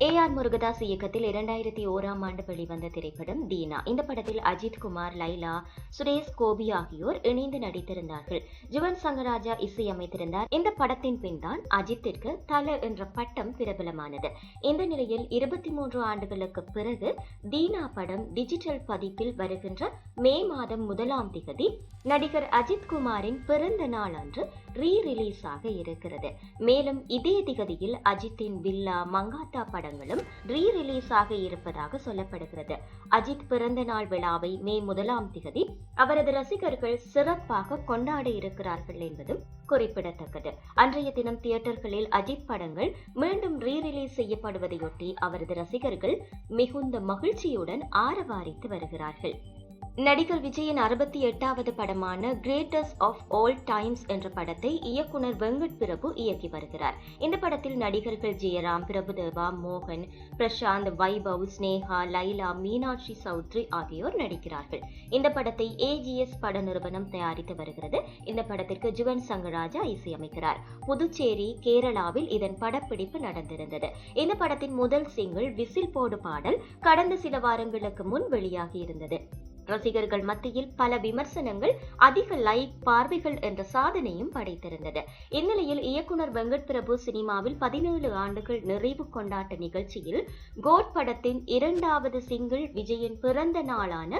A R Murugadoss இயக்கத்தில் இரண்டாயிரத்தி ஓராம் ஆண்டு வெளிவந்த திரைப்படம் தீனா. இந்த படத்தில் அஜித் குமார் லைலா சுரேஷ் கோபி ஆகியோர் இணைந்து நடித்திருந்தார்கள். ஜுவன் சங்கராஜா இசையமைத்திருந்தார். இந்த படத்தின் பின் தான் அஜித்திற்கு தல என்ற பட்டம் பிரபலமானது. இந்த நிலையில் இருபத்தி மூன்று ஆண்டுகளுக்கு பிறகு தீனா படம் டிஜிட்டல் பதிப்பில் வருகின்ற மே மாதம் முதலாம் திகதி நடிகர் அஜித் குமாரின் பிறந்த நாள் அன்று ரீ ரிலீஸ் ஆக இருக்கிறது. மேலும் இதே திகதியில் அஜித்தின் வில்லா மங்காத்தா படங்களும் ரீ ரிலீஸ் ஆக இருப்பதாக சொல்லப்படுகிறது. அஜித் பிறந்த நாள் விழாவை மே முதலாம் திகதி அவரது ரசிகர்கள் சிறப்பாக கொண்டாட இருக்கிறார்கள் என்பதும் குறிப்பிடத்தக்கது. அன்றைய தினம் தியேட்டர்களில் அஜித் படங்கள் மீண்டும் ரீ ரிலீஸ் செய்யப்படுவதையொட்டி அவரது ரசிகர்கள் மிகுந்த மகிழ்ச்சியுடன் ஆரவாரித்து வருகிறார்கள். நடிகர் விஜயின் அறுபத்தி எட்டாவது படமான கிரேட்டஸ்ட் ஆஃப் ஆல் டைம்ஸ் என்ற படத்தை இயக்குனர் வெங்கட் பிரபு இயக்கி வருகிறார். இந்த படத்தில் நடிகர்கள் ஜெயராம் பிரபுதேவா மோகன் பிரசாந்த் வைபவ் ஸ்னேகா லைலா மீனாட்சி சௌத்ரி ஆகியோர் நடிக்கிறார்கள். இந்த படத்தை ஏஜிஎஸ் பட நிறுவனம் தயாரித்து வருகிறது. இந்த படத்திற்கு ஜுவன் சங்கராஜா இசையமைக்கிறார். புதுச்சேரி கேரளாவில் இதன் படப்பிடிப்பு நடந்திருந்தது. இந்த படத்தின் முதல் சிங்கிள் விசில் போடு பாடல் கடந்த சில வாரங்களுக்கு முன் வெளியாகி இருந்தது. ரசிகர்கள் மத்தியில் பல விமர்சனங்கள் அதிக லைக் பார்வைகள் என்ற சாதனையும் படைத்திருந்தது. இந்நிலையில் இயக்குனர் வெங்கட் பிரபு சினிமாவில் பதினேழு ஆண்டுகள் நிறைவு கொண்டாட்ட நிகழ்ச்சியில் கோட் படத்தின் இரண்டாவது சிங்கிள் விஜயின் பிறந்த நாளான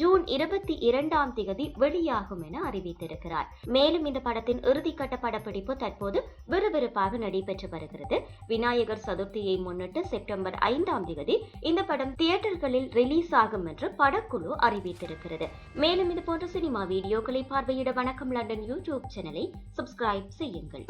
ஜூன் இருபத்தி இரண்டாம் திகதி வெளியாகும் என அறிவித்திருக்கிறார். மேலும் இந்த படத்தின் இறுதிக்கட்ட படப்பிடிப்பு தற்போது விறுவிறுப்பாக நடைபெற்று வருகிறது. விநாயகர் சதுர்த்தியை முன்னிட்டு செப்டம்பர் ஐந்தாம் திகதி இந்த படம் தியேட்டர்களில் ரிலீஸ் ஆகும் என்று படக்குழு அறிவித்திருக்கிறது. மேலும் இது போன்ற சினிமா வீடியோக்களை பார்வையிட வணக்கம். லண்டன் யூடியூப் சேனலை சப்ஸ்கிரைப் செய்யுங்கள்.